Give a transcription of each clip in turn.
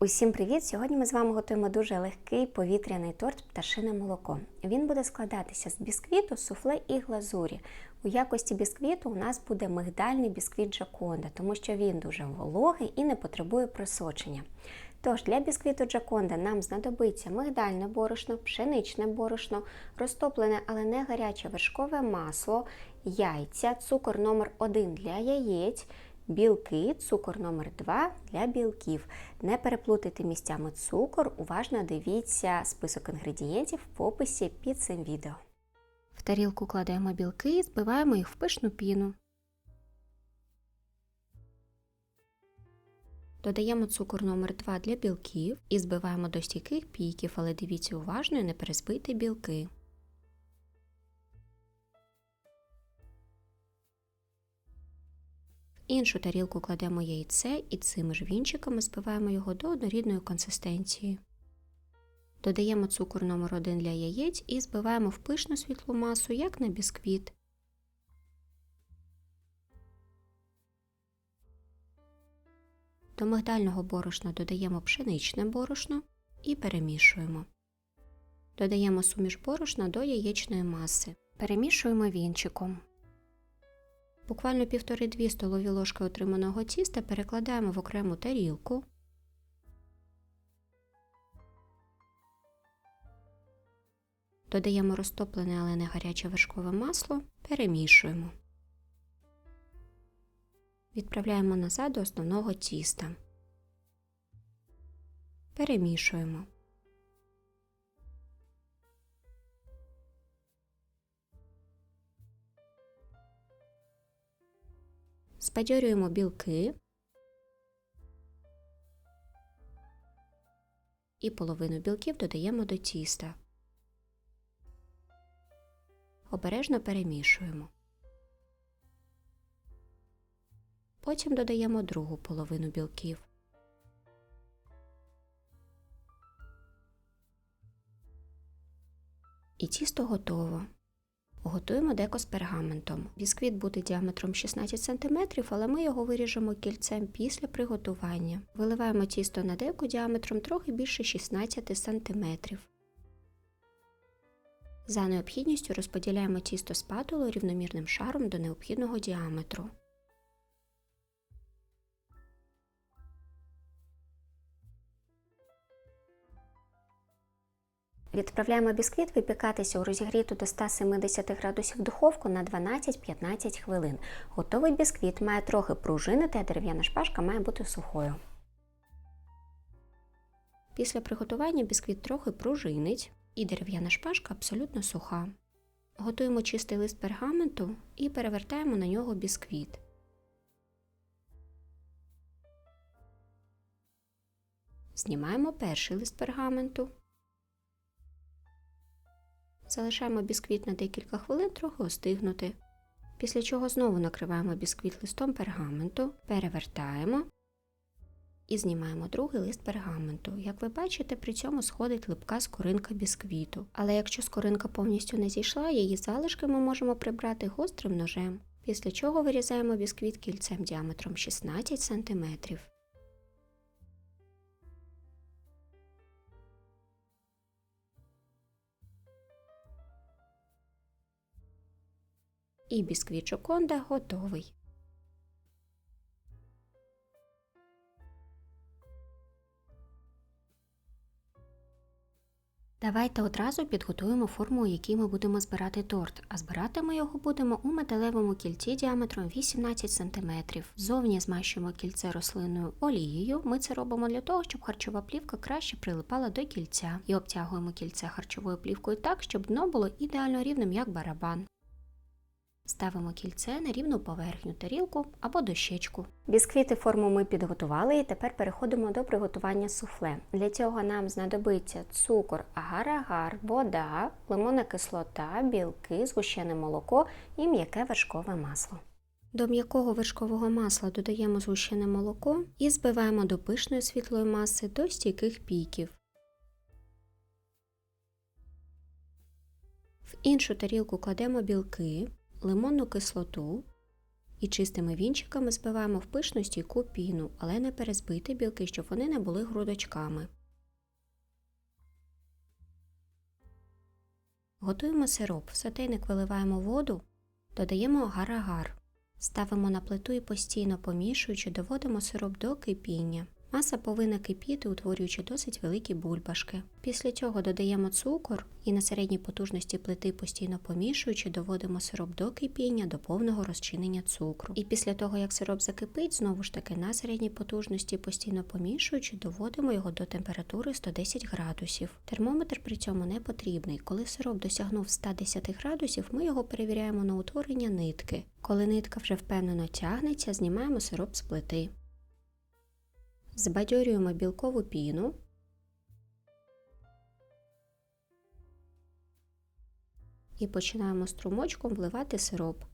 Усім привіт! Сьогодні ми з вами готуємо дуже легкий повітряний торт пташине молоко. Він буде складатися з бісквіту, суфле і глазурі. У якості бісквіту у нас буде мигдальний бісквіт Джаконда, тому що він дуже вологий і не потребує просочення. Тож для бісквіту Джаконда нам знадобиться мигдальне борошно, пшеничне борошно, розтоплене, але не гаряче вершкове масло, яйця, цукор номер 1 для яєць. Білки, цукор номер 2 для білків. Не переплутайте місцями цукор, уважно дивіться список інгредієнтів в описі під цим відео. В тарілку кладемо білки і збиваємо їх в пишну піну. Додаємо цукор номер 2 для білків і збиваємо до стійких піків, але дивіться уважно і не перезбийте білки. Іншу тарілку кладемо яйце і цими ж вінчиками збиваємо його до однорідної консистенції. Додаємо цукор номер 1 для яєць і збиваємо в пишну світлу масу, як на бісквіт. До мигдального борошна додаємо пшеничне борошно і перемішуємо. Додаємо суміш борошна до яєчної маси. Перемішуємо вінчиком. Буквально 1,5-2 столові ложки отриманого тіста перекладаємо в окрему тарілку. Додаємо розтоплене, але не гаряче вершкове масло, перемішуємо. Відправляємо назад до основного тіста. Перемішуємо. Спадьорюємо білки і половину білків додаємо до тіста. Обережно перемішуємо. Потім додаємо другу половину білків. І тісто готово. Готуємо деко з пергаментом. Бісквіт буде діаметром 16 см, але ми його виріжемо кільцем після приготування. Виливаємо тісто на деко діаметром трохи більше 16 см. За необхідністю розподіляємо тісто спатулою рівномірним шаром до необхідного діаметру. Відправляємо бісквіт випікатися у розігріту до 170 градусів духовку на 12-15 хвилин. Готовий бісквіт має трохи пружинити, а дерев'яна шпажка має бути сухою. Після приготування бісквіт трохи пружинить і дерев'яна шпажка абсолютно суха. Готуємо чистий лист пергаменту і перевертаємо на нього бісквіт. Знімаємо перший лист пергаменту. Залишаємо бісквіт на декілька хвилин трохи остигнути. Після чого знову накриваємо бісквіт листом пергаменту, перевертаємо і знімаємо другий лист пергаменту. Як ви бачите, при цьому сходить липка скоринка бісквіту. Але якщо скоринка повністю не зійшла, її залишки ми можемо прибрати гострим ножем. Після чого вирізаємо бісквіт кільцем діаметром 16 см. І бісквіт Джоконда готовий. Давайте одразу підготуємо форму, у якій ми будемо збирати торт, а збирати ми його будемо у металевому кільці діаметром 18 см. Зовні змащуємо кільце рослинною олією. Ми це робимо для того, щоб харчова плівка краще прилипала до кільця. І обтягуємо кільце харчовою плівкою так, щоб дно було ідеально рівним, як барабан. Ставимо кільце на рівну поверхню тарілку або дощечку. Бісквіти форму ми підготували і тепер переходимо до приготування суфле. Для цього нам знадобиться цукор, агар-агар, вода, лимонна кислота, білки, згущене молоко і м'яке вершкове масло. До м'якого вершкового масла додаємо згущене молоко і збиваємо до пишної світлої маси до стійких піків. В іншу тарілку кладемо білки, лимонну кислоту І чистими вінчиками збиваємо в пишну стійку піну, але не перезбити білки, щоб вони не були грудочками. Готуємо сироп. В сотейник виливаємо воду, додаємо агар-агар. Ставимо на плиту і постійно помішуючи, доводимо сироп до кипіння. Маса повинна кипіти, утворюючи досить великі бульбашки. Після цього додаємо цукор і на середній потужності плити постійно помішуючи, доводимо сироп до кипіння до повного розчинення цукру. І після того, як сироп закипить, знову ж таки на середній потужності постійно помішуючи, доводимо його до температури 110 градусів. Термометр при цьому не потрібний. Коли сироп досягнув 110 градусів, ми його перевіряємо на утворення нитки. Коли нитка вже впевнено тягнеться, знімаємо сироп з плити. Збадьорюємо білкову піну. І починаємо струмочком вливати сироп.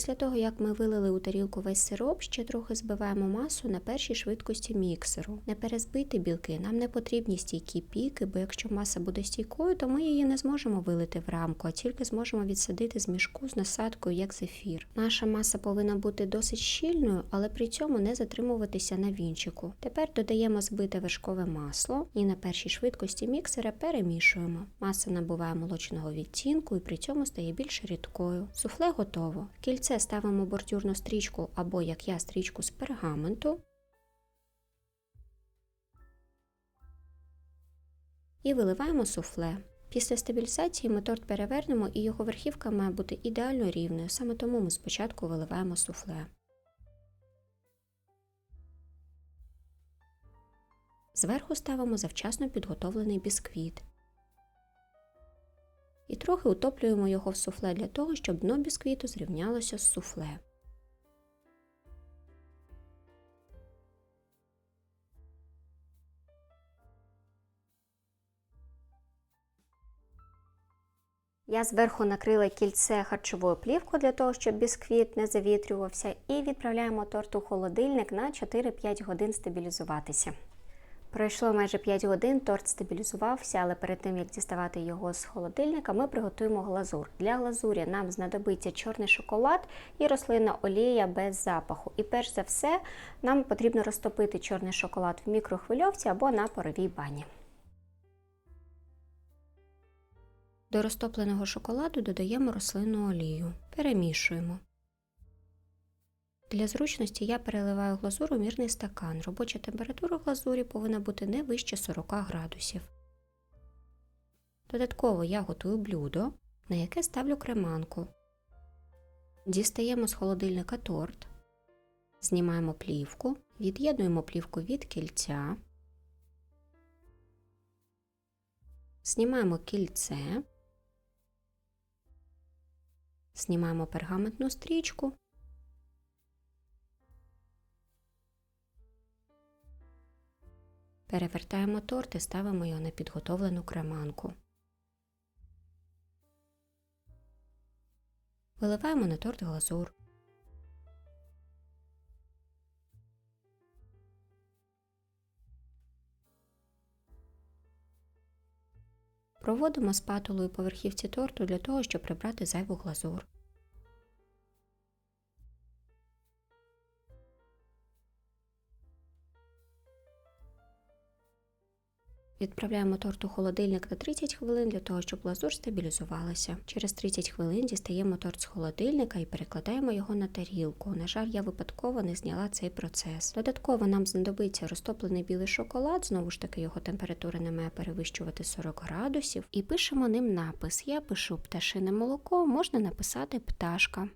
Після того, як ми вилили у тарілку весь сироп, ще трохи збиваємо масу на першій швидкості міксеру. Не перезбити білки, нам не потрібні стійкі піки, бо якщо маса буде стійкою, то ми її не зможемо вилити в рамку, а тільки зможемо відсадити з мішку з насадкою як зефір. Наша маса повинна бути досить щільною, але при цьому не затримуватися на вінчику. Тепер додаємо збите вершкове масло і на першій швидкості міксера перемішуємо. Маса набуває молочного відтінку і при цьому стає більш рідкою. Суфле готово кільце ставимо бордюрну стрічку або, як я, стрічку з пергаменту. І виливаємо суфле. Після стабілізації ми торт перевернемо і його верхівка має бути ідеально рівною, саме тому ми спочатку виливаємо суфле. Зверху ставимо завчасно підготовлений бісквіт і трохи утоплюємо його в суфле для того, щоб дно бісквіту зрівнялося з суфле. Я зверху накрила кільце харчовою плівкою для того, щоб бісквіт не завітрювався, і відправляємо торт у холодильник на 4-5 годин стабілізуватися. Пройшло майже 5 годин, торт стабілізувався, але перед тим як діставати його з холодильника, ми приготуємо глазур. Для глазурі нам знадобиться чорний шоколад і рослинна олія без запаху. І перш за все, нам потрібно розтопити чорний шоколад в мікрохвильовці або на паровій бані. До розтопленого шоколаду додаємо рослинну олію. Перемішуємо. Для зручності я переливаю глазур у мірний стакан. Робоча температура глазурі повинна бути не вище 40 градусів. Додатково я готую блюдо, на яке ставлю креманку. Дістаємо з холодильника торт, знімаємо плівку, від'єднуємо плівку від кільця, знімаємо кільце, знімаємо пергаментну стрічку Перевертаємо торт і ставимо його на підготовлену креманку. Виливаємо на торт глазур. Проводимо спатулою по верхівці торту для того, щоб прибрати зайву глазур. Відправляємо торт у холодильник на 30 хвилин для того, щоб глазур стабілізувалася. Через 30 хвилин дістаємо торт з холодильника і перекладаємо його на тарілку. На жаль, я випадково не зняла цей процес. Додатково нам знадобиться розтоплений білий шоколад, знову ж таки, його температура не має перевищувати 40 градусів. І пишемо ним напис. Я пишу пташине молоко, можна написати пташка.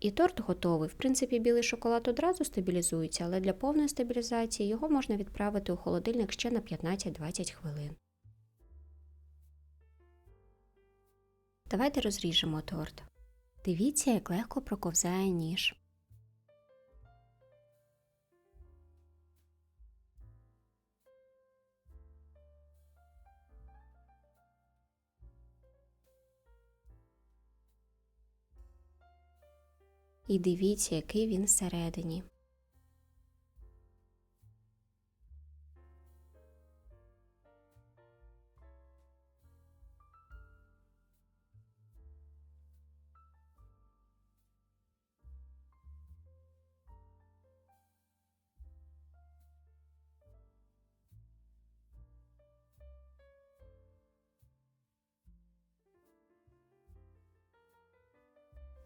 І торт готовий. В принципі, білий шоколад одразу стабілізується, але для повної стабілізації його можна відправити у холодильник ще на 15-20 хвилин. Давайте розріжемо торт. Дивіться, як легко проковзає ніж. І дивіться, який він всередині.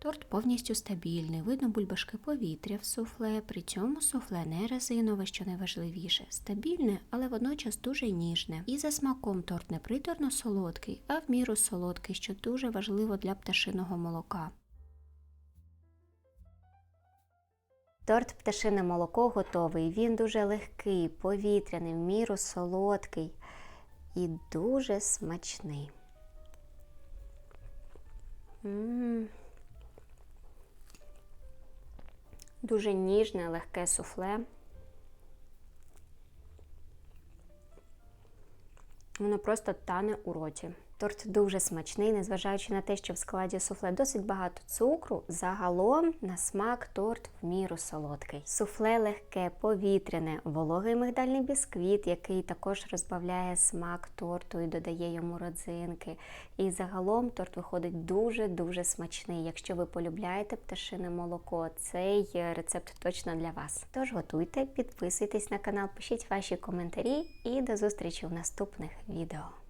Торт повністю стабільний, видно бульбашки повітря в суфле, при цьому суфле не резинове, що найважливіше, стабільне, але водночас дуже ніжне. І за смаком торт не приторно солодкий, а в міру солодкий, що дуже важливо для пташиного молока. Торт пташине молоко готовий. Він дуже легкий, повітряний, в міру солодкий і дуже смачний. м Дуже ніжне, легке суфле. Воно просто тане у роті. Торт дуже смачний, незважаючи на те, що в складі суфле досить багато цукру. Загалом на смак торт в міру солодкий. Суфле легке, повітряне, вологий мигдальний бісквіт, який також розбавляє смак торту і додає йому родзинки. І загалом торт виходить дуже-дуже смачний. Якщо ви полюбляєте пташине молоко, цей рецепт точно для вас. Тож готуйте, підписуйтесь на канал, пишіть ваші коментарі і до зустрічі в наступних відео.